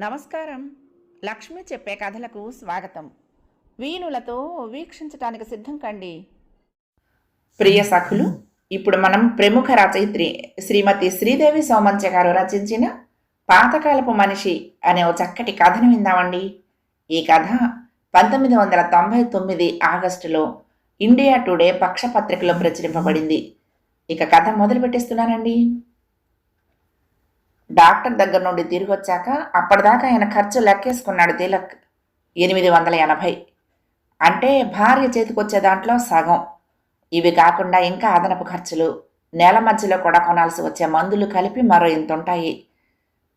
నమస్కారం. లక్ష్మి చెప్పే కథలకు స్వాగతం. వీణులతో వీక్షించటానికి సిద్ధం కండి. ప్రియ సఖులు ఇప్పుడు మనం ప్రముఖ రచయిత్రి శ్రీమతి శ్రీదేవి సోమంచ గారు రచించిన పాతకాలపు మనిషి అనే ఓ చక్కటి కథను విందామండి. ఈ కథ పంతొమ్మిది వందల తొంభై తొమ్మిది ఆగస్టులో ఇండియా టుడే పక్షపత్రికలో ప్రచురింపబడింది. ఇక కథ మొదలు పెట్టేస్తున్నానండి డాక్టర్ దగ్గర నుండి తిరిగి వచ్చాక అప్పటిదాకా ఆయన ఖర్చు లెక్కేసుకున్నాడు తిలక్. ఎనిమిది వందల ఎనభై. అంటే భార్య చేతికొచ్చే దాంట్లో సగం. ఇవి కాకుండా ఇంకా అదనపు ఖర్చులు. నెల మధ్యలో కూడా కొనాల్సి వచ్చే మందులు కలిపి మరో ఇంత ఉంటాయి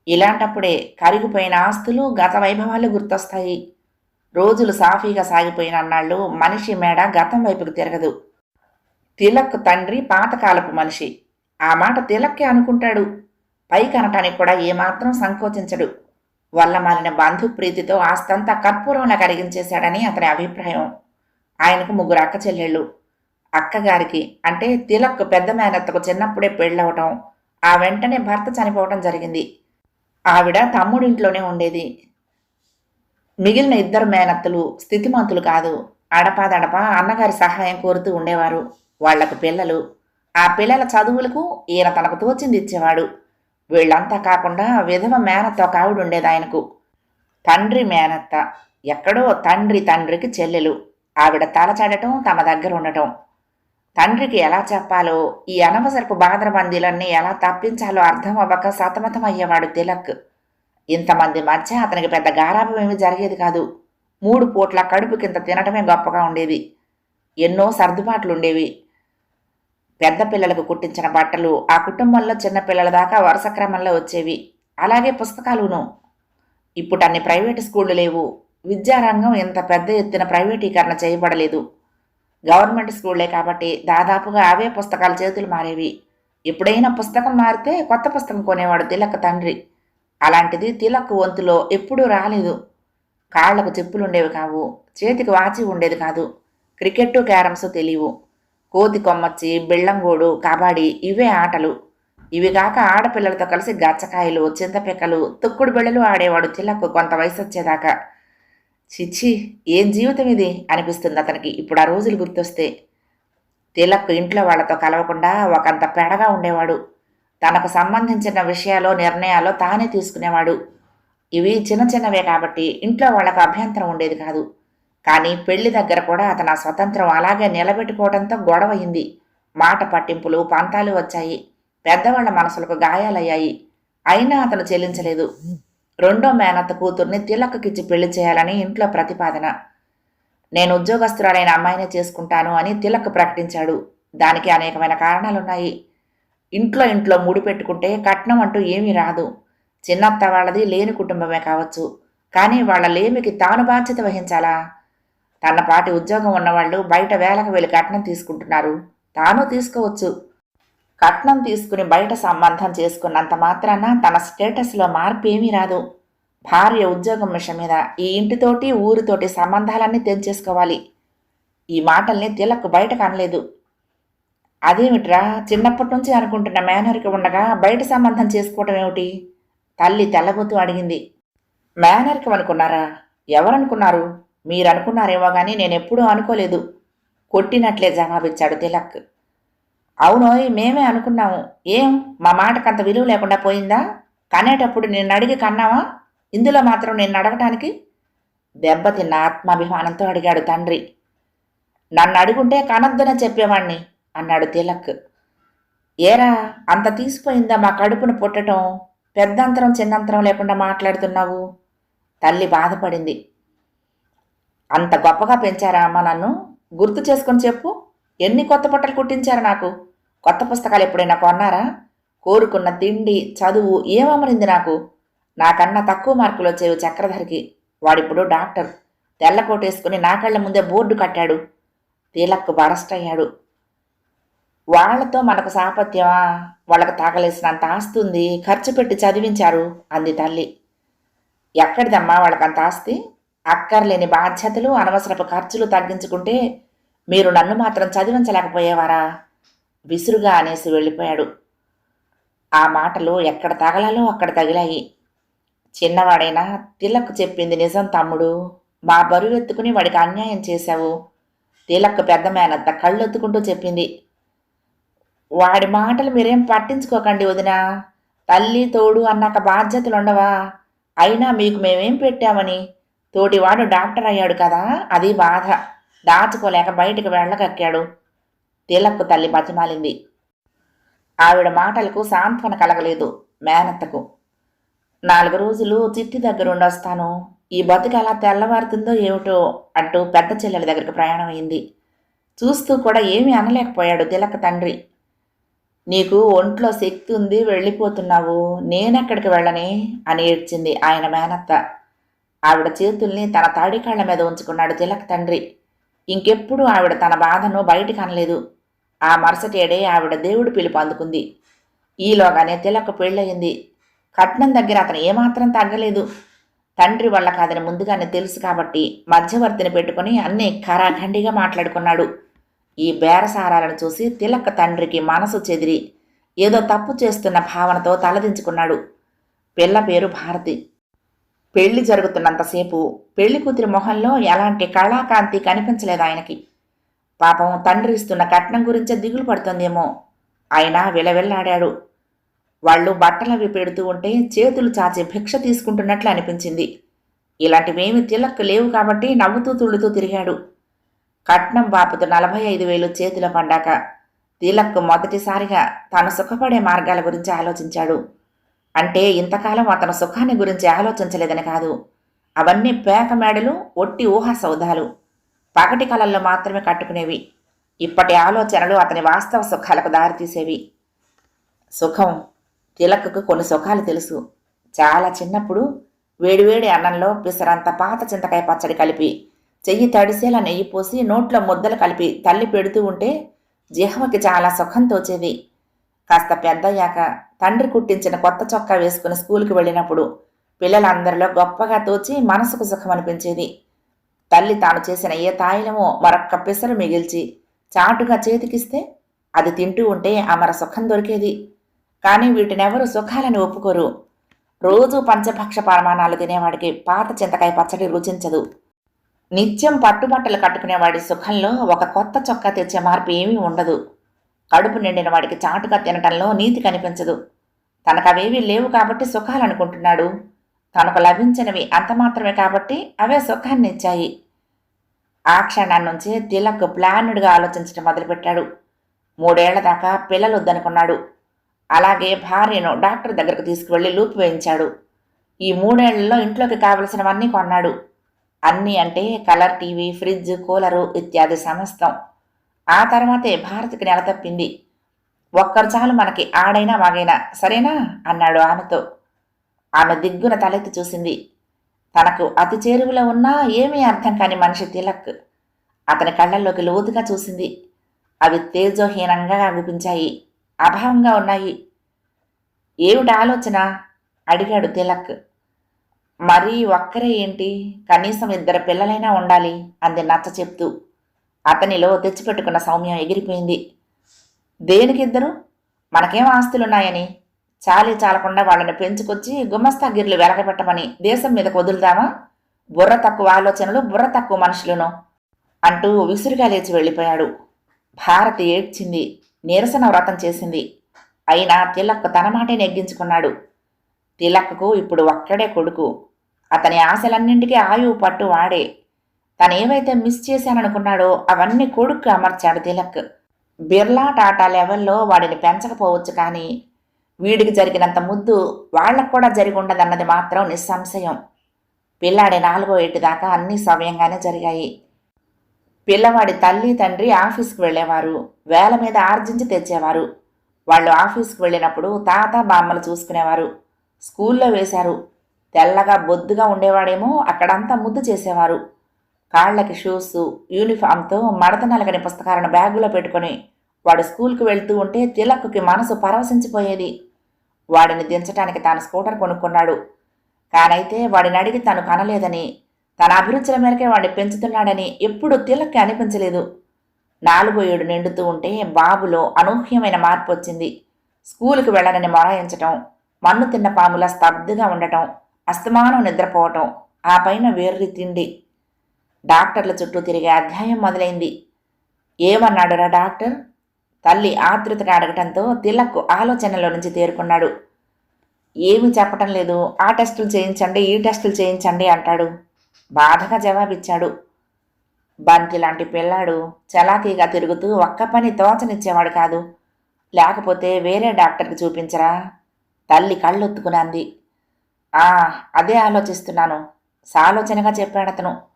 ఇలాంటప్పుడే కరిగిపోయిన ఆస్తులు గత వైభవాలు గుర్తొస్తాయి. రోజులు సాఫీగా సాగిపోయిన అన్నాళ్ళు మనిషి మేడ గతం వైపుకు తిరగదు. తిలక్ తండ్రి పాతకాలపు మనిషి. ఆ మాట తిలక్కే అనుకుంటాడు. పైకి అనటానికి కూడా ఏమాత్రం సంకోచించడు. వల్లమాలిన బంధు ప్రీతితో ఆస్తంతా కర్పూరంలా కరిగించేశాడని అతని అభిప్రాయం. ఆయనకు ముగ్గురు అక్క చెల్లెళ్ళు. అక్కగారికి అంటే తిలక్ పెద్ద మేనత్తకు చిన్నప్పుడే పెళ్ళవటం ఆ వెంటనే భర్త చనిపోవటం జరిగింది. ఆవిడ తమ్ముడింట్లోనే ఉండేది. మిగిలిన ఇద్దరు మేనత్తలు స్థితిమంతులు కాదు. అడపాదడపా అన్నగారి సహాయం కోరుతూ ఉండేవారు. వాళ్ళకు పిల్లలు. ఆ పిల్లల చదువులకు ఈయన తనకు తోచింది ఇచ్చేవాడు. వీళ్ళంతా కాకుండా విధవ మేనత్త ఒక ఆవిడ ఉండేది ఆయనకు. తండ్రి మేనత్త ఎక్కడో తండ్రి తండ్రికి చెల్లెలు. ఆవిడ తలచాడటం తమ దగ్గర ఉండటం. తండ్రికి ఎలా చెప్పాలో ఈ అనవసరపు బాధరబందీలన్నీ ఎలా తప్పించాలో అర్థం అవ్వక సతమతం అయ్యేవాడు తిలక్. ఇంతమంది మధ్య అతనికి పెద్ద గారాభం ఏమీ జరిగేది కాదు. మూడు పూట్ల కడుపు కింద తినటమే గొప్పగా ఉండేది. ఎన్నో సర్దుబాట్లు ఉండేవి పెద్ద పిల్లలకు కుట్టించిన బట్టలు ఆ కుటుంబంలో చిన్న పిల్లల దాకా వరుస క్రమంలో వచ్చేవి. అలాగే పుస్తకాలును. ఇప్పుడు అన్ని ప్రైవేటు స్కూళ్ళు లేవు. విద్యారంగం ఇంత పెద్ద ఎత్తున ప్రైవేటీకరణ చేయబడలేదు. గవర్నమెంట్ స్కూళ్ళే కాబట్టి దాదాపుగా అవే పుస్తకాలు చేతులు మారేవి. ఎప్పుడైనా పుస్తకం మారితే కొత్త పుస్తకం కొనేవాడు తిలక్ తండ్రి. అలాంటిది తిలక్ వంతులో ఎప్పుడూ రాలేదు. కాళ్ళకు చెప్పులుండేవి కావు. చేతికి వాచి ఉండేది కాదు. క్రికెట్టు క్యారమ్స్ తెలియవు. కోతి కొమ్మచ్చి బిళ్ళంగోడు కబడ్డీ ఇవే ఆటలు. ఇవి కాక ఆడపిల్లలతో కలిసి గచ్చకాయలు చింతపిక్కలు తుక్కుడు బిళ్ళలు ఆడేవాడు చిల్లకు కొంత వయసు వచ్చేదాకా చిచ్చి ఏం జీవితం ఇది? అనిపిస్తుంది అతనికి. ఇప్పుడు ఆ రోజులు గుర్తొస్తే. తిలక్ ఇంట్లో వాళ్ళతో కలవకుండా ఒకంత పెడగా ఉండేవాడు. తనకు సంబంధించిన విషయాలు నిర్ణయాలు తానే తీసుకునేవాడు. ఇవి చిన్న చిన్నవే కాబట్టి ఇంట్లో వాళ్ళకు అభ్యంతరం ఉండేది కాదు. కానీ పెళ్ళి దగ్గర కూడా అతను స్వతంత్రం అలాగే నిలబెట్టుకోవడంతో గొడవయింది. మాట పట్టింపులు పంతాలు వచ్చాయి. పెద్దవాళ్ళ మనసులకు గాయాలయ్యాయి. అయినా అతను చెల్లించలేదు. రెండో మేనత్త కూతుర్ని తిలక్కకిచ్చి పెళ్ళి చేయాలని ఇంట్లో ప్రతిపాదన. నేను ఉద్యోగస్తురాలైన అమ్మాయినే చేసుకుంటాను అని తిలక్ ప్రకటించాడు. దానికి అనేకమైన కారణాలున్నాయి. ఇంట్లో ఇంట్లో ముడిపెట్టుకుంటే కట్నం అంటూ ఏమీ రాదు. చిన్నత్త వాళ్ళది లేని కుటుంబమే కావచ్చు. కానీ వాళ్ళ లేమికి తాను బాధ్యత వహించాలా? తన పాటి ఉద్యోగం ఉన్నవాళ్ళు బయట వేలకు వెళ్ళి కట్నం తీసుకుంటున్నారు. తాను తీసుకోవచ్చు. కట్నం తీసుకుని బయట సంబంధం చేసుకున్నంత మాత్రాన తన స్టేటస్లో మార్పు ఏమీ రాదు. భార్య ఉద్యోగం విషయం మీద ఈ ఇంటితోటి ఊరితోటి సంబంధాలన్నీ తెంచేసుకోవాలి. ఈ మాటల్ని తిలక్ బయటకు అనలేదు అదేమిట్రా? చిన్నప్పటి నుంచి అనుకుంటున్న మేనర్కి ఉండగా బయట సంబంధం చేసుకోవటం ఏమిటి తల్లి తెల్లబోతూ అడిగింది. మేనర్కి అనుకున్నారా ఎవరనుకున్నారు? మీరు అనుకున్నారేమో కానీ నేను ఎప్పుడూ అనుకోలేదు. కొట్టినట్లే జవాబిచ్చాడు తిలక్. అవునోయ్ మేమే అనుకున్నాము. ఏం మా మాటకు అంత విలువ లేకుండా పోయిందా? కనేటప్పుడు నిన్ను అడిగి కన్నావా? ఇందులో మాత్రం నిన్ను అడగటానికి దెబ్బతిన్న ఆత్మాభిమానంతో అడిగాడు తండ్రి. నన్ను అడుగుంటే కనొద్దనే చెప్పేవాణ్ణి అన్నాడు తిలక్. ఏరా అంత తీసిపోయిందా మా కడుపును పుట్టటం? పెద్దంతరం చిన్నంతరం లేకుండా మాట్లాడుతున్నావు? తల్లి బాధపడింది. అంత గొప్పగా పెంచారా అమ్మ నన్ను? గుర్తు చేసుకొని చెప్పు. ఎన్ని కొత్త బట్టలు కుట్టించారు నాకు? కొత్త పుస్తకాలు ఎప్పుడైనా కొన్నారా? కోరుకున్న తిండి చదువు ఏమమరింది నాకు? నాకన్నా తక్కువ మార్కులు వచ్చేవి చక్రధరికి. వాడిప్పుడు డాక్టర్. తెల్లకోట వేసుకుని నా కళ్ళ ముందే బోర్డు కట్టాడు. తీలక్కు బరస్ట్ అయ్యాడు. వాళ్ళతో మనకు సాపత్యమా? వాళ్ళకు తాగలేసినంత ఆస్తుంది ఖర్చు పెట్టి చదివించారు అంది తల్లి. ఎక్కడిదమ్మా వాళ్ళకంత ఆస్తి? అక్కర్లేని బాధ్యతలు అనవసరపు ఖర్చులు తగ్గించుకుంటే మీరు నన్ను మాత్రం చదివించలేకపోయేవారా? విసురుగా అనేసి వెళ్ళిపోయాడు. ఆ మాటలు ఎక్కడ తగలాలో అక్కడ తగిలాయి. చిన్నవాడైనా తిలక్ చెప్పింది నిజం తమ్ముడు. మా బరువు ఎత్తుకుని వాడికి అన్యాయం చేశావు. తిలక్ పెద్ద మేనత్త కళ్ళెత్తుకుంటూ చెప్పింది. వాడి మాటలు మీరేం పట్టించుకోకండి వదినా. తల్లి తోడు అన్నాక బాధ్యతలు ఉండవా అయినా మీకు మేమేం పెట్టామని? తోటివాడు డాక్టర్ అయ్యాడు కదా అది బాధ. దాచుకోలేక బయటికి వెళ్ళకక్కాడు తిలక్కు తల్లి బతిమాలింది. ఆవిడ మాటలకు సాంత్వన కలగలేదు మేనత్తకు. నాలుగు రోజులు చిట్టి దగ్గర ఉండొస్తాను ఈ బతుకు ఎలా తెల్లవారుతుందో ఏమిటో అంటూ పెద్ద చెల్లెల దగ్గరికి ప్రయాణం అయింది. చూస్తూ కూడా ఏమీ అనలేకపోయాడు తిలక్ తండ్రి. నీకు ఒంట్లో శక్తి ఉంది వెళ్ళిపోతున్నావు. నేనెక్కడికి వెళ్ళనే? అని ఏడ్చింది ఆయన మేనత్త. ఆవిడ చేతుల్ని తన తాడికాళ్ళ మీద ఉంచుకున్నాడు తిలక్ తండ్రి. ఇంకెప్పుడు ఆవిడ తన బాధను బయటికి అనలేదు. ఆ మరుసటి ఏడే ఆవిడ దేవుడు పిలుపు అందుకుంది. ఈలోగానే తిలక్ పెళ్ళయింది. కట్నం దగ్గర అతను ఏమాత్రం తగ్గలేదు. తండ్రి వల్ల కాదని ముందుగానే తెలుసు కాబట్టి మధ్యవర్తిని పెట్టుకుని అన్నీ ఖరాఖండిగా మాట్లాడుకున్నాడు. ఈ బేరసారాలను చూసి తిలక్ తండ్రికి మనసు చెదిరి. ఏదో తప్పు చేస్తున్న భావనతో తలదించుకున్నాడు. పిల్ల పేరు భారతి. పెళ్ళి జరుగుతున్నంతసేపు పెళ్ళి కూతురి మొహంలో ఎలాంటి కళాకాంతి కనిపించలేదు ఆయనకి. పాపం తండ్రి ఇస్తున్న కట్నం గురించే దిగులు పడుతుందేమో. ఆయన విలవిల్లాడాడు. వాళ్ళు బట్టలవి పెడుతూ ఉంటే చేతులు చాచి భిక్ష తీసుకుంటున్నట్లు అనిపించింది. ఇలాంటివేమి తిలక్ లేవు కాబట్టి నవ్వుతూ తుళ్ళుతూ తిరిగాడు. కట్నం బాపుతో నలభై ఐదు వేలు చేతిలో పండాక తిలక్ మొదటిసారిగా తాను సుఖపడే మార్గాల గురించి ఆలోచించాడు. అంటే ఇంతకాలం అతను సుఖాన్ని గురించి ఆలోచించలేదని కాదు. అవన్నీ పేక మేడలు ఒట్టి ఊహా సౌధాలు పగటి కళల్లో మాత్రమే కట్టుకునేవి. ఇప్పటి ఆలోచనలు అతని వాస్తవ సుఖాలకు దారితీసేవి. సుఖం తిలక్కు కొన్ని సుఖాలు తెలుసు. చాలా చిన్నప్పుడు వేడివేడి అన్నంలో పిసరంత పాత చింతకాయ పచ్చడి కలిపి చెయ్యి తడిసేలా నెయ్యి పోసి నోట్లో ముద్దలు కలిపి తల్లి పెడుతూ ఉంటే జిహ్వకి చాలా సుఖం తోచేది. కాస్త పెద్దయ్యాక తండ్రి కుట్టించిన కొత్త చొక్కా వేసుకుని స్కూల్కి వెళ్ళినప్పుడు పిల్లలందరిలో గొప్పగా తోచి మనసుకు సుఖం అనిపించేది తల్లి తాను చేసిన ఏ తాయిలమో మరొక్క పిసరు మిగిల్చి చాటుగా చేతికిస్తే అది తింటూ ఉంటే అమర సుఖం దొరికేది. కానీ వీటినెవరు సుఖాలని ఒప్పుకోరు. రోజు పంచభక్ష పరమాణాలు తినేవాడికి పాత చింతకాయ పచ్చడి రుచించదు. నిత్యం పట్టుబట్టలు కట్టుకునేవాడి సుఖంలో ఒక కొత్త చొక్కా తెచ్చే మార్పు ఏమీ ఉండదు. కడుపు నిండిన వాడికి చాటుగా తినటంలో నీతి కనిపించదు. తనకవేవీ లేవు కాబట్టి సుఖాలనుకుంటున్నాడు. తనకు లభించినవి అంత మాత్రమే కాబట్టి అవే సుఖాన్ని ఇచ్చాయి ఆ క్షణం నుంచే తిలక్ ప్లానుడ్గా ఆలోచించడం మొదలుపెట్టాడు. మూడేళ్ళ దాకా పిల్లలు వద్దనుకున్నాడు అలాగే భార్యను డాక్టర్ దగ్గరకు తీసుకువెళ్ళి లూప్ వేయించాడు. ఈ మూడేళ్ళలో ఇంట్లోకి కావలసినవన్నీ కొన్నాడు. అన్నీ అంటే కలర్ టీవీ ఫ్రిడ్జ్ కూలరు ఇత్యాది సమస్తం. ఆ తర్వాతే భారత్కి నెల తప్పింది ఒక్కరు చాలు మనకి ఆడైనా మాగైనా సరేనా? అన్నాడు ఆమెతో. ఆమె దిగ్గున తలెత్తి చూసింది. తనకు అతి చేరువలో ఉన్నా ఏమీ అర్థం కాని మనిషి తిలక్. అతని కళ్ళల్లోకి లోతుగా చూసింది. అవి తేజోహీనంగా అగుపించాయి. అభావంగా ఉన్నాయి. ఏమిటి ఆలోచన? అడిగాడు తిలక్. మరీ ఒక్కరే ఏంటి? కనీసం ఇద్దరు పిల్లలైనా ఉండాలి అంది నచ్చ చెప్తూ అతనిలో తెచ్చిపెట్టుకున్న సౌమ్యం ఎగిరిపోయింది. దేనికిద్దరు? మనకేం ఆస్తులున్నాయని? చాలీ చాలకుండా వాళ్ళని పెంచుకొచ్చి గుమస్తాగిర్లు వెలగబెట్టమని దేశం మీదకు వదులుదామా? బుర్ర తక్కువ ఆలోచనలు బుర్ర తక్కువ మనుషులను అంటూ విసురుగా లేచి వెళ్ళిపోయాడు. భారతి ఏడ్చింది నిరసన వ్రతం చేసింది. అయినా తిలక్ తన మాటే నెగ్గించుకున్నాడు. తిలక్కు ఇప్పుడు ఒక్కడే కొడుకు. అతని ఆశలన్నింటికీ ఆయువు పట్టు వాడే తను ఏవైతే మిస్ చేశాననుకున్నాడో అవన్నీ కొడుకు అమర్చాడు తిలక్. బిర్లా టాటా లెవెల్లో వాడిని పెంచకపోవచ్చు కానీ వీడికి జరిగినంత ముద్దు వాళ్ళకు కూడా జరిగి ఉండదన్నది మాత్రం నిస్సంశయం. పిల్లాడి నాలుగో ఏటి దాకా అన్నీ సవ్యంగానే జరిగాయి. పిల్లవాడి తల్లి తండ్రి ఆఫీస్కి వెళ్ళేవారు. వేల మీద ఆర్జించి తెచ్చేవారు. వాళ్ళు ఆఫీస్కి వెళ్ళినప్పుడు తాత బామ్మలు చూసుకునేవారు. స్కూల్లో వేశారు. తెల్లగా బొద్దుగా ఉండేవాడేమో అక్కడంతా ముద్దు చేసేవారు. కాళ్ళకి షూస్ యూనిఫామ్తో మడత నలగని పుస్తకాలను బ్యాగులో పెట్టుకొని వాడు స్కూల్కి వెళ్తూ ఉంటే తిలక్కుకి మనసు పరవశించిపోయేది. వాడిని దించడానికి తాను స్కూటర్ కొనుక్కున్నాడు. కానైతే వాడిని అడిగి తను కనలేదని తన అభిరుచుల మేరకే వాడిని పెంచుతున్నాడని ఎప్పుడు తిలక్కి అనిపించలేదు. నాలుగో ఏడు నిండుతూ ఉంటే బాబులో అనూహ్యమైన మార్పు వచ్చింది స్కూలుకి వెళ్ళనని మొరాయించటం మన్ను తిన్న పాముల స్తబ్దుగా ఉండటం అస్తమానం నిద్రపోవటం ఆ పైన వేర్రి తిండి డాక్టర్ల చుట్టూ తిరిగే అధ్యాయం మొదలైంది. ఏమన్నాడురా డాక్టర్? తల్లి ఆతృతగా అడగటంతో తిలక్ ఆలోచనలో నుంచి తేరుకున్నాడు. ఏమి చెప్పటం లేదు. ఆ టెస్టులు చేయించండి ఈ టెస్టులు చేయించండి అంటాడు. బాధగా జవాబిచ్చాడు. బంతి లాంటి పిల్లాడు చలాకీగా తిరుగుతూ ఒక్క పని తోచనిచ్చేవాడు కాదు. లేకపోతే వేరే డాక్టర్కి చూపించరా? తల్లి కళ్ళొత్తుకునంది ఆ అదే ఆలోచిస్తున్నాను. సాలోచనగా చెప్పాడతను.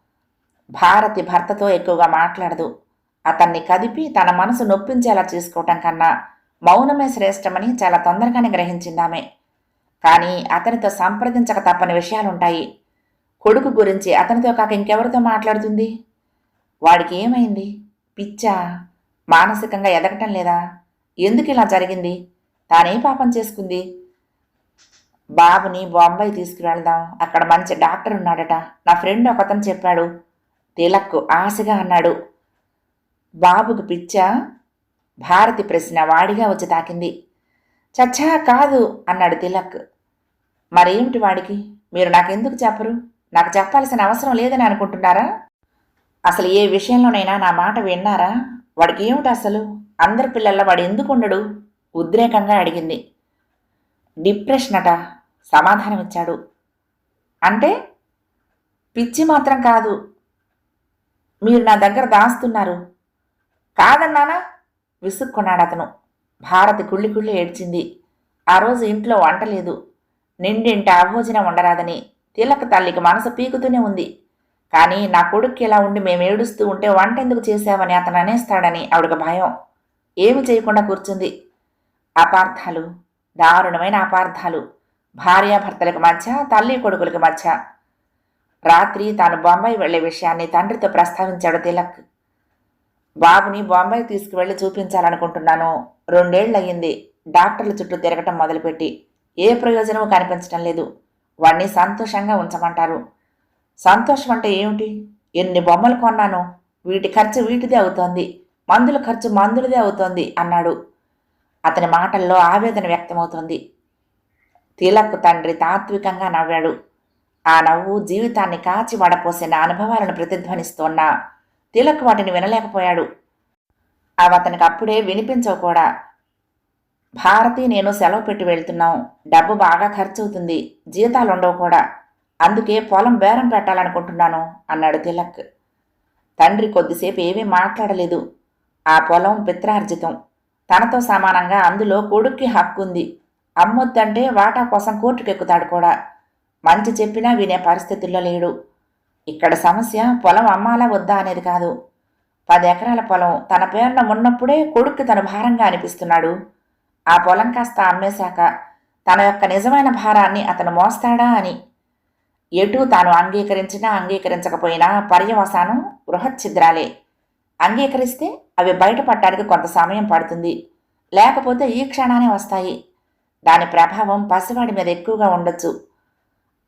భారతి భర్తతో ఎక్కువగా మాట్లాడదు. అతన్ని కదిపి తన మనసు నొప్పించేలా చేసుకోవటం కన్నా మౌనమే శ్రేష్టమని చాలా తొందరగానే గ్రహించిందామె. కానీ అతనితో సంప్రదించక తప్పని విషయాలుంటాయి. కొడుకు గురించి అతనితో కాక ఇంకెవరితో మాట్లాడుతుంది? వాడికి ఏమైంది? పిచ్చా? మానసికంగా ఎదగటం లేదా? ఎందుకు ఇలా జరిగింది? తానే పాపం చేసుకుంది? బాబుని బొంబాయి తీసుకువెళ్దాం. అక్కడ మంచి డాక్టర్ ఉన్నాడట నా ఫ్రెండ్ ఒకతను చెప్పాడు. తిలక్ ఆశగా అన్నాడు. బాబుకు పిచ్చా భారతి ప్రశ్న వాడిగా వచ్చి తాకింది. చచ్చా కాదు అన్నాడు తిలక్. మరేమిటి వాడికి? మీరు నాకెందుకు చెప్పరు? నాకు చెప్పాల్సిన అవసరం లేదని అనుకుంటున్నారా? అసలు ఏ విషయంలోనైనా నా మాట విన్నారా? వాడికి ఏమిటి అసలు? అందరి పిల్లల వాడు ఎందుకు ఉండడు? ఉద్రేకంగా అడిగింది. డిప్రెషన్ అట సమాధానం ఇచ్చాడు అంటే పిచ్చి మాత్రం కాదు మీరు నా దగ్గర దాస్తున్నారు. కాదన్నానా విసుక్కున్నాడు అతను. భారతి కుళ్ళి కుళ్ళి ఏడ్చింది. ఆ రోజు ఇంట్లో వంట లేదు. నిండింటి అభోజనం ఉండరాదని తిలక తల్లికి మనసు పీకుతూనే ఉంది. కానీ నా కొడుక్కి ఇలా ఉండి మేము ఏడుస్తూ ఉంటే వంట ఎందుకు చేశావని అతను అనేస్తాడని ఆవిడకు భయం. ఏమి చేయకుండా కూర్చుంది. అపార్థాలు. దారుణమైన అపార్థాలు. భార్యాభర్తలకు మధ్య తల్లి కొడుకులకి మధ్య. రాత్రి తాను బొంబాయి వెళ్ళే విషయాన్ని తండ్రితో ప్రస్తావించాడు తిలక్. బాబుని బొంబాయి తీసుకువెళ్ళి చూపించాలనుకుంటున్నాను. రెండేళ్ళయ్యింది. డాక్టర్ల చుట్టూ తిరగటం మొదలుపెట్టి. ఏ ప్రయోజనమూ కనిపించటం లేదు. వాణ్ణి సంతోషంగా ఉంచమంటారు. సంతోషం అంటే ఏమిటి? ఎన్ని బొమ్మలు కొన్నాను? వీటి ఖర్చు వీటిదే అవుతోంది. మందుల ఖర్చు మందులదే అవుతోంది అన్నాడు. అతని మాటల్లో ఆవేదన వ్యక్తమవుతోంది. తిలక్ తండ్రి తాత్వికంగా నవ్వాడు. ఆ నవ్వు జీవితాన్ని కాచి వడపోసిన అనుభవాలను ప్రతిధ్వనిస్తోన్న తిలక్ వాటిని వినలేకపోయాడు. అవి అతనికి అప్పుడే వినిపించవు కూడా. భారతి నేను సెలవు పెట్టి వెళ్తున్నాం. డబ్బు బాగా ఖర్చవుతుంది. జీతాలు ఉండవు కూడా. అందుకే పొలం బేరం పెట్టాలనుకుంటున్నాను అన్నాడు తిలక్. తండ్రి కొద్దిసేపు ఏమీ మాట్లాడలేదు. ఆ పొలం పిత్రార్జితం. తనతో సమానంగా అందులో కొడుక్కి హక్కుంది. అమ్మొద్దంటే వాటా కోసం కోర్టుకెక్కుతాడు కూడా. మంచి చెప్పినా వినే పరిస్థితుల్లో లేడు. ఇక్కడ సమస్య పొలం అమ్మాలా వద్దా అనేది కాదు. పది ఎకరాల పొలం తన పేరున ఉన్నప్పుడే కొడుక్కి తన భారంగా అనిపిస్తున్నాడు. ఆ పొలం కాస్త అమ్మేశాక తన యొక్క నిజమైన భారాన్ని అతను మోస్తాడా అని. ఎటు తాను అంగీకరించినా అంగీకరించకపోయినా పర్యవసానం బృహచ్ఛిద్రాలే. అంగీకరిస్తే అవి బయటపడటానికి కొంత సమయం పడుతుంది. లేకపోతే ఈ క్షణానే వస్తాయి. దాని ప్రభావం పసివాడి మీద ఎక్కువగా ఉండొచ్చు.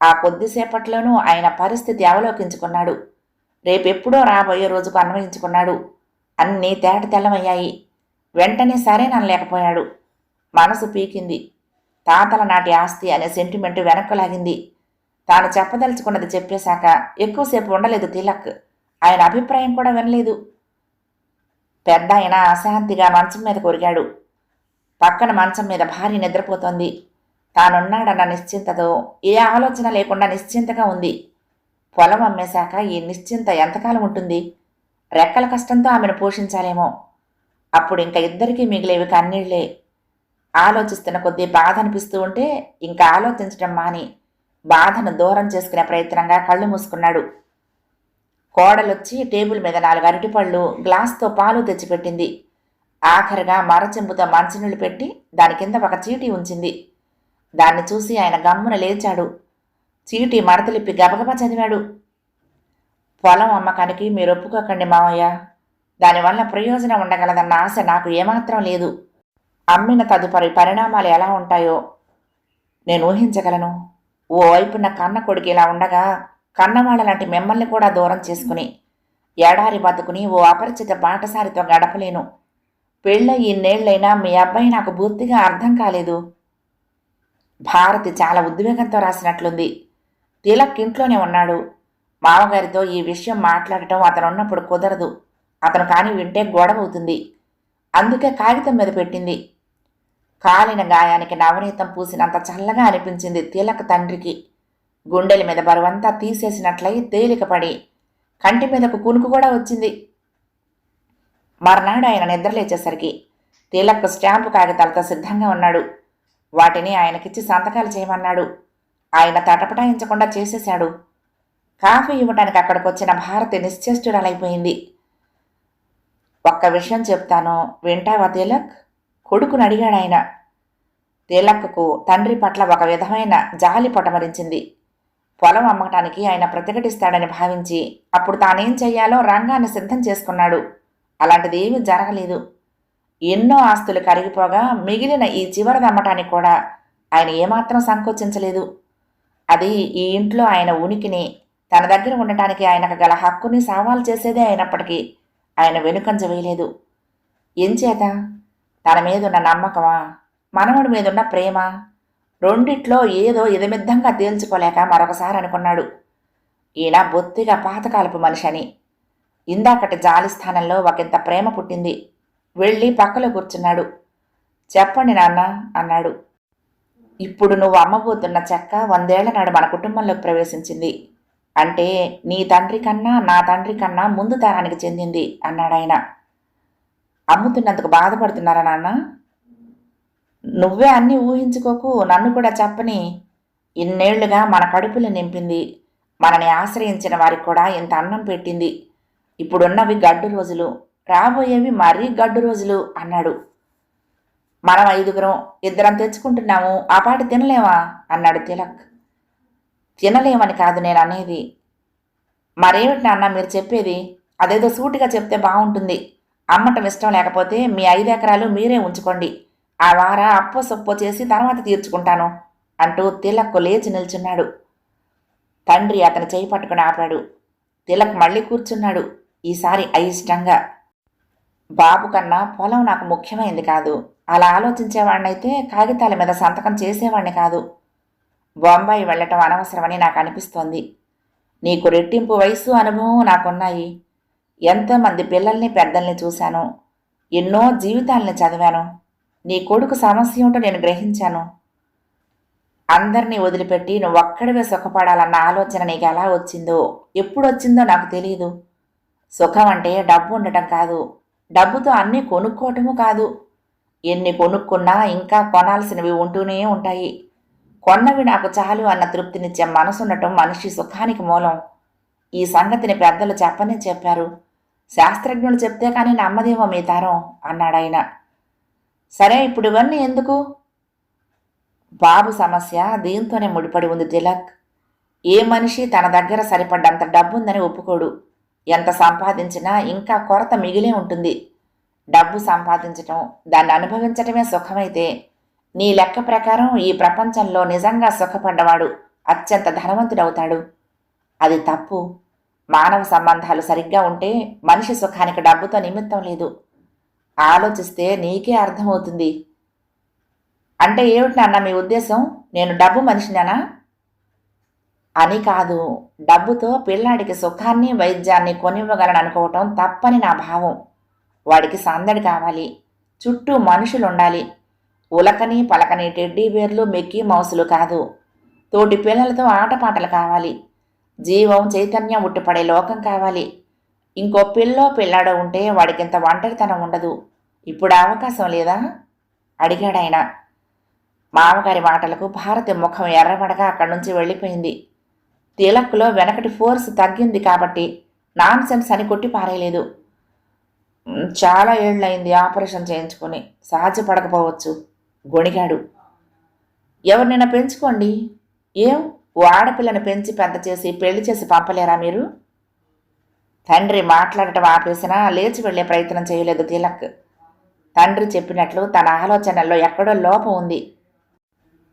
ఆ కొద్దిసేపట్లోనూ ఆయన పరిస్థితి అవలోకించుకున్నాడు. రేపెప్పుడో రాబోయే రోజుకు అన్వయించుకున్నాడు. అన్నీ తేట తెల్లమయ్యాయి. వెంటనే సరేననలేకపోయాడు. మనసు పీకింది. తాతల నాటి ఆస్తి అనే సెంటిమెంట్ వెనక్కు లాగింది తాను చెప్పదలుచుకున్నది చెప్పేశాక ఎక్కువసేపు ఉండలేదు తిలక్. ఆయన అభిప్రాయం కూడా వినలేదు. పెద్ద ఆయన అశాంతిగా మంచం మీద కొరిగాడు. పక్కన మంచం మీద భార్య నిద్రపోతోంది. తానున్నాడన్న నిశ్చింతతో ఏ ఆలోచన లేకుండా నిశ్చింతగా ఉంది. పొలం అమ్మేశాక ఈ నిశ్చింత ఎంతకాలం ఉంటుంది? రెక్కల కష్టంతో ఆమెను పోషించాలేమో. అప్పుడు ఇంకా ఇద్దరికీ మిగిలేవి కన్నీళ్ళే. ఆలోచిస్తున్న కొద్దీ బాధ అనిపిస్తూ ఉంటే ఇంకా ఆలోచించడం మాని బాధను దూరం చేసుకునే ప్రయత్నంగా కళ్ళు మూసుకున్నాడు. కోడలొచ్చి టేబుల్ మీద నాలుగు అరటిపళ్ళు గ్లాస్తో పాలు తెచ్చిపెట్టింది. ఆఖరిగా మరచెంబుతో మంచినీళ్ళు పెట్టి దాని కింద ఒక చీటీ ఉంచింది. దాన్ని చూసి ఆయన గమ్మున లేచాడు. చీటి మడతలిప్పి గబగబా చదివాడు. పొలం అమ్మకానికి మీరు ఒప్పుకోకండి మావయ్య. దానివల్ల ప్రయోజనం ఉండగలదన్న ఆశ నాకు ఏమాత్రం లేదు. అమ్మిన తదుపరి పరిణామాలు ఎలా ఉంటాయో నేను ఊహించగలను. ఓ వైపున కన్న కొడుకు ఇలా ఉండగా కన్నవాళ్ళ లాంటి మిమ్మల్ని కూడా దూరం చేసుకుని ఏడారి బతుకుని ఓ అపరిచిత బాటసారితో గడపలేను. పెళ్ళ ఇన్నేళ్ళైనా మీ అబ్బాయి నాకు పూర్తిగా అర్థం కాలేదు. భారతి చాలా ఉద్వేగంతో రాసినట్లుంది. తిలక్ ఇంట్లోనే ఉన్నాడు. మామగారితో ఈ విషయం మాట్లాడటం అతను ఉన్నప్పుడు కుదరదు. అతను కాని వింటే గొడవ అవుతుంది అందుకే కాగితం మీద పెట్టింది. కాలిన గాయానికి నవనీతం పూసినంత చల్లగా అనిపించింది తిలక్ తండ్రికి. గుండెల మీద బరువంతా తీసేసినట్లయి తేలికపడి కంటి మీదకు కునుకు కూడా వచ్చింది. మర్నాడు ఆయన నిద్రలేచేసరికి తిలక్ స్టాంపు కాగితాలతో సిద్ధంగా ఉన్నాడు. వాటిని ఆయనకిచ్చి సంతకాలు చేయమన్నాడు. ఆయన తటపటాయించకుండా చేసేశాడు. కాఫీ ఇవ్వడానికి అక్కడికి వచ్చిన భారతి నిశ్చేష్టురాలైపోయింది. ఒక్క విషయం చెప్తాను. వింటావా తిలక్? కొడుకుని అడిగాడు ఆయన తిలక్కు తండ్రి పట్ల ఒక విధమైన జాలి పొటమరించింది పొలం అమ్మటానికి ఆయన ప్రతిఘటిస్తాడని భావించి అప్పుడు తానేం చెయ్యాలో రంగాన్ని సిద్ధం చేసుకున్నాడు. అలాంటిది ఏమీ జరగలేదు. ఎన్నో ఆస్తులు కరిగిపోగా మిగిలిన ఈ చివరిది అమ్మటానికి కూడా ఆయన ఏమాత్రం సంకోచించలేదు. అది ఈ ఇంట్లో ఆయన ఉనికిని తన దగ్గర ఉండటానికి ఆయనకు గల హక్కుని సవాల్ చేసేదే అయినప్పటికీ ఆయన వెనుకంజ వేయలేదు. ఎంచేత తన మీదున్న నమ్మకమా? మనవడి మీదున్న ప్రేమ? రెండిట్లో ఏదో ఇదమిద్దంగా తేల్చుకోలేక మరొకసారి అనుకున్నాడు. ఈయన బొత్తిగా పాతకాలపు మనిషి అని ఇందాకటి జాలి స్థానంలో ఒకంత ప్రేమ పుట్టింది. వెళ్ళి పక్కలో కూర్చున్నాడు. చెప్పండి నాన్న అన్నాడు. ఇప్పుడు నువ్వు అమ్మబోతున్న చెక్క వందేళ్ళ నాడు మన కుటుంబంలోకి ప్రవేశించింది. అంటే నీ తండ్రి కన్నా నా తండ్రి కన్నా ముందు తరానికి చెందింది అన్నాడాయన అమ్ముతున్నందుకు బాధపడుతున్నారా నాన్న? నువ్వే అన్నీ ఊహించుకోకు నన్ను కూడా చెప్పని. ఇన్నేళ్ళుగా మన కడుపులు నింపింది. మనని ఆశ్రయించిన వారికి కూడా ఇంత అన్నం పెట్టింది. ఇప్పుడున్నవి గడ్డు రోజులు. రాబోయేవి మరీ గడ్డు రోజులు అన్నాడు. మనం ఐదుగురం ఇద్దరం తెచ్చుకుంటున్నాము ఆ పాట తినలేమా? అన్నాడు తిలక్. తినలేమని కాదు నేను అనేది. మరేమిటి నాన్న మీరు చెప్పేది? అదేదో సూటిగా చెప్తే బాగుంటుంది అమ్మటం ఇష్టం లేకపోతే మీ ఐదు ఎకరాలు మీరే ఉంచుకోండి. ఆ వార అప్పో సొప్పో చేసి తర్వాత తీర్చుకుంటాను అంటూ తిలక్ లేచి నిల్చున్నాడు. తండ్రి అతని చేయి పట్టుకుని ఆపాడు. తిలక్ మళ్ళీ కూర్చున్నాడు. ఈసారి అయిష్టంగా బాబు కన్నా పొలం నాకు ముఖ్యమైంది కాదు. అలా ఆలోచించేవాడినైతే కాగితాల మీద సంతకం చేసేవాడిని కాదు. బొంబాయి వెళ్ళటం అనవసరమని నాకు అనిపిస్తోంది. నీకు రెట్టింపు వయసు అనుభవం నాకున్నాయి. ఎంతోమంది పిల్లల్ని పెద్దల్ని చూశాను. ఎన్నో జీవితాల్ని చదివాను. నీ కొడుకు సమస్య ఏమిటో నేను గ్రహించాను. అందరినీ వదిలిపెట్టి నువ్వు ఒక్కడివే సుఖపడాలన్న ఆలోచన నీకు ఎలా వచ్చిందో ఎప్పుడు వచ్చిందో నాకు తెలియదు సుఖం అంటే డబ్బు ఉండటం కాదు. డబ్బుతో అన్నీ కొనుక్కోవటము కాదు. ఎన్ని కొనుక్కున్నా ఇంకా కొనాల్సినవి ఉంటూనే ఉంటాయి. కొన్నవి నాకు చాలు అన్న తృప్తినిచ్చే మనసుండటం మనిషి సుఖానికి మూలం. ఈ సంగతిని పెద్దలు చెప్పనే చెప్పారు. శాస్త్రజ్ఞులు చెప్తే కానీ నమ్మదేమో మీ తరం అన్నాడాయన. సరే ఇప్పుడు ఇవన్నీ ఎందుకు? బాబు సమస్య దీంతోనే ముడిపడి ఉంది తిలక్. ఏ మనిషి తన దగ్గర సరిపడ్డంత డబ్బుందని ఒప్పుకోడు. ఎంత సంపాదించినా ఇంకా కొరత మిగిలే ఉంటుంది. డబ్బు సంపాదించటం దాన్ని అనుభవించటమే సుఖమైతే నీ లెక్క ప్రకారం ఈ ప్రపంచంలో నిజంగా సుఖపడ్డవాడు అత్యంత ధనవంతుడవుతాడు. అది తప్పు. మానవ సంబంధాలు సరిగ్గా ఉంటే మనిషి సుఖానికి డబ్బుతో నిమిత్తం లేదు. ఆలోచిస్తే నీకే అర్థమవుతుంది. అంటే ఏమిటి నాన్న మీ ఉద్దేశం? నేను డబ్బు మనిషినానా? అని కాదు. డబ్బుతో పిల్లాడికి సుఖాన్ని వైద్యాన్ని కొనివ్వగలను అనుకోవటం తప్పని నా భావం. వాడికి సందడి కావాలి. చుట్టూ మనుషులు ఉండాలి ఉలకని పలకని టెడ్డీ బేర్లు మెక్కి మౌసులు కాదు. తోటి పిల్లలతో ఆటపాటలు కావాలి. జీవం చైతన్యం ఉట్టిపడే లోకం కావాలి. ఇంకో పిల్లో పిల్లాడో ఉంటే వాడికింత ఒంటరితనం ఉండదు. ఇప్పుడు అవకాశం లేదా? అడిగాడాయన. మామగారి మాటలకు భారతి ముఖం ఎర్రబడగా అక్కడి నుంచి వెళ్ళిపోయింది. తిలక్లో వెనకటి ఫోర్స్ తగ్గింది కాబట్టి నాన్ సెన్స్ అని కొట్టి పారేయలేదు చాలా ఏళ్ళయింది ఆపరేషన్ చేయించుకొని. సహజపడకపోవచ్చు. గొణిగాడు. ఎవరినైనా పెంచుకోండి? ఏం? ఓ ఆడపిల్లని పెంచి పెద్ద చేసి పెళ్ళి చేసి పంపలేరా మీరు? తండ్రి మాట్లాడటం ఆపేసినా లేచి వెళ్ళే ప్రయత్నం చేయలేదు తిలక్. తండ్రి చెప్పినట్లు తన ఆలోచనల్లో ఎక్కడో లోపం ఉంది.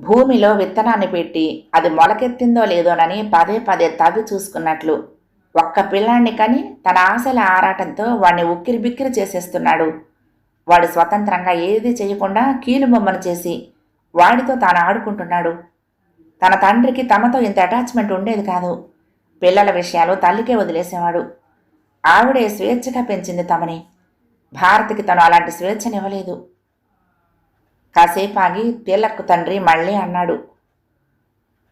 భూమిలో విత్తనాన్ని పెట్టి అది మొలకెత్తిందో లేదోనని పదే పదే తవ్వి చూసుకున్నట్లు. ఒక్క పిల్లాన్ని కని తన ఆశల ఆరాటంతో వాణ్ణి ఉక్కిరి బిక్కిరి చేసేస్తున్నాడు. వాడు స్వతంత్రంగా ఏది చేయకుండా కీలుబొమ్మను చేసి వాడితో తాను ఆడుకుంటున్నాడు. తన తండ్రికి తమతో ఇంత అటాచ్మెంట్ ఉండేది కాదు. పిల్లల విషయాలు తల్లికే వదిలేసేవాడు. ఆవిడే స్వేచ్ఛగా పెంచింది తమని. భారతికి తను అలాంటి స్వేచ్ఛనివ్వలేదు. కాసేపు ఆగి తిలక్కు తండ్రి మళ్ళీ అన్నాడు.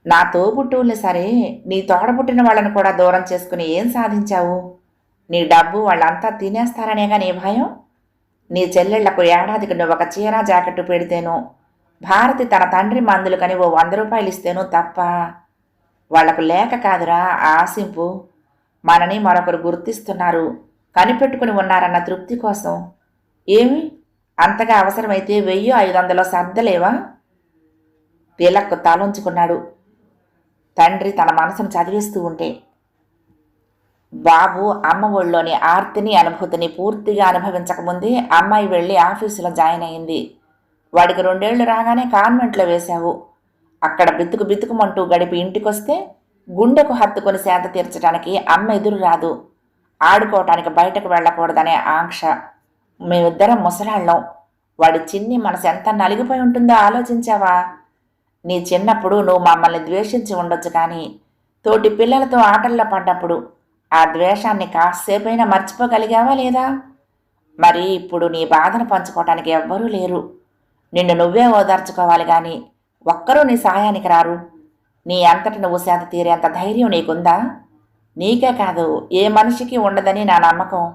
నా తోబుట్టువుల్ని సరే నీ తోడబుట్టిన వాళ్ళని కూడా దూరం చేసుకుని ఏం సాధించావు? నీ డబ్బు వాళ్ళంతా తినేస్తారనేగా నీ భయం? నీ చెల్లెళ్ళకు ఏడాదికి నువ్వు ఒక చీర జాకెట్టు పెడితేను భారతి తన తండ్రి మందులకని ఓ వంద రూపాయలు ఇస్తేను తప్ప వాళ్ళకు లేక కాదురా ఆశింపు. మనని మరొకరు గుర్తిస్తున్నారు కనిపెట్టుకుని ఉన్నారన్న తృప్తి కోసం. ఏమి? అంతగా అవసరమైతే వెయ్యి ఐదు వందలో సర్దలేవా తిలక్కు తలంచుకున్నాడు. తండ్రి తన మనసును చదివిస్తూ ఉంటే బాబు అమ్మ ఒళ్ళోని ఆర్తిని అనుభూతిని పూర్తిగా అనుభవించకముందే అమ్మాయి వెళ్ళి ఆఫీసులో జాయిన్ అయింది. వాడికి రెండేళ్ళు రాగానే కాన్వెంట్లో వేశావు. అక్కడ బితుకు బితుకుమంటూ గడిపి ఇంటికొస్తే గుండెకు హత్తుకొని సేద తీర్చడానికి అమ్మ ఎదురు రాదు. ఆడుకోవటానికి బయటకు వెళ్ళకూడదనే ఆంక్ష. మేమిద్దరం ముసలాళ్ళం. వాడి చిన్ని మనసు ఎంత నలిగిపోయి ఉంటుందో ఆలోచించావా? నీ చిన్నప్పుడు నువ్వు మమ్మల్ని ద్వేషించి ఉండొచ్చు కానీ తోటి పిల్లలతో ఆటల్లో పడ్డప్పుడు ఆ ద్వేషాన్ని కాసేపైనా మర్చిపోగలిగావా లేదా? మరి ఇప్పుడు నీ బాధను పంచుకోవటానికి ఎవ్వరూ లేరు. నిన్ను నువ్వే ఓదార్చుకోవాలి కానీ ఒక్కరూ నీ సహాయానికి రారు. నీ అంతటి నువ్వు సేద తీరేంత ధైర్యం నీకుందా? నీకే కాదు ఏ మనిషికి ఉండదని నా నమ్మకం.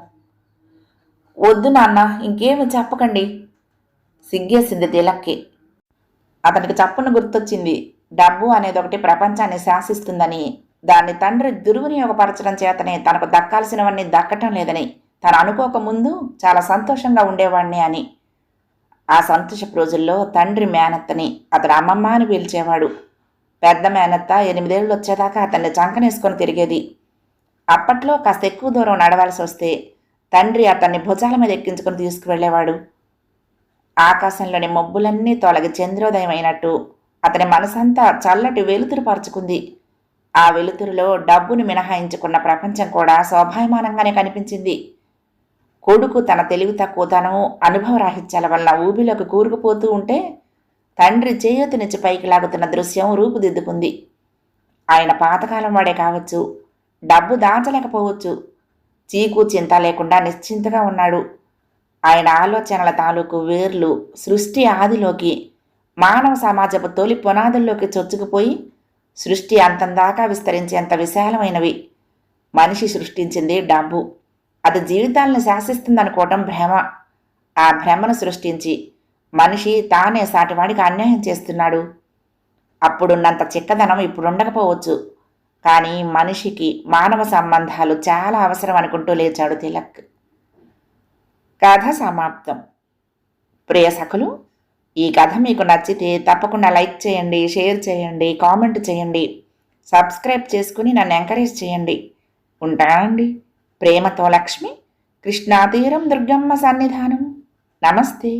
వద్దు నాన్న ఇంకేమి చెప్పకండి. సిగ్గేసింది తిలక్కి. అతనికి చప్పున గుర్తొచ్చింది డబ్బు అనేది ఒకటి ప్రపంచాన్ని శాసిస్తుందని దాన్ని తండ్రి దుర్వినియోగపరచడం చేతనే తనకు దక్కాల్సినవన్నీ దక్కటం లేదని తను అనుకోకముందు చాలా సంతోషంగా ఉండేవాణ్ణి అని. ఆ సంతోషపు రోజుల్లో తండ్రి మేనత్తని అతడు అమ్మమ్మ అని పిలిచేవాడు. పెద్ద మేనత్త ఎనిమిదేళ్ళు వచ్చేదాకా అతన్ని చంకనేసుకొని తిరిగేది. అప్పట్లో కాస్త ఎక్కువ దూరం నడవాల్సి వస్తే తండ్రి అతన్ని భుజాల మీద ఎక్కించుకొని తీసుకువెళ్ళేవాడు. ఆకాశంలోని మబ్బులన్నీ తొలగి చంద్రోదయం అయినట్టు అతని మనసంతా చల్లటి వెలుతురు పరుచుకుంది. ఆ వెలుతురులో డబ్బును మినహాయించుకున్న ప్రపంచం కూడా శోభాయమానంగానే కనిపించింది. కొడుకు తన తెలివి తక్కువతనం అనుభవరాహిత్యాల వల్ల ఊబిలోకి కూరుకుపోతూ ఉంటే తండ్రి చేయూతినిచ్చి పైకి లాగుతున్న దృశ్యం రూపుదిద్దుకుంది. ఆయన పాతకాలం వాడే కావచ్చు డబ్బు దాచలేకపోవచ్చు చీకు చింత లేకుండా నిశ్చింతగా ఉన్నాడు. ఆయన ఆలోచనల తాలూకు వేర్లు సృష్టి ఆదిలోకి మానవ సమాజపు తొలి పునాదుల్లోకి చొచ్చుకుపోయి సృష్టి అంతందాకా విస్తరించేంత విశాలమైనవి. మనిషి సృష్టించింది డబ్బు అది జీవితాలను శాసిస్తుందనుకోవటం భ్రమ. ఆ భ్రమను సృష్టించి మనిషి తానే సాటివాడికి అన్యాయం చేస్తున్నాడు. అప్పుడున్నంత చిక్కదనం ఇప్పుడు ఉండకపోవచ్చు కానీ మనిషికి మానవ సంబంధాలు చాలా అవసరం అనుకుంటూ లేచాడు తిలక్. కథ సమాప్తం. ప్రియ సఖులు ఈ కథ మీకు నచ్చితే తప్పకుండా లైక్ చేయండి షేర్ చేయండి కామెంట్ చేయండి సబ్స్క్రైబ్ చేసుకుని నన్ను ఎంకరేజ్ చేయండి. ఉంటానండి ప్రేమతో లక్ష్మి కృష్ణాతీరం దుర్గమ్మ సన్నిధానం. నమస్తే.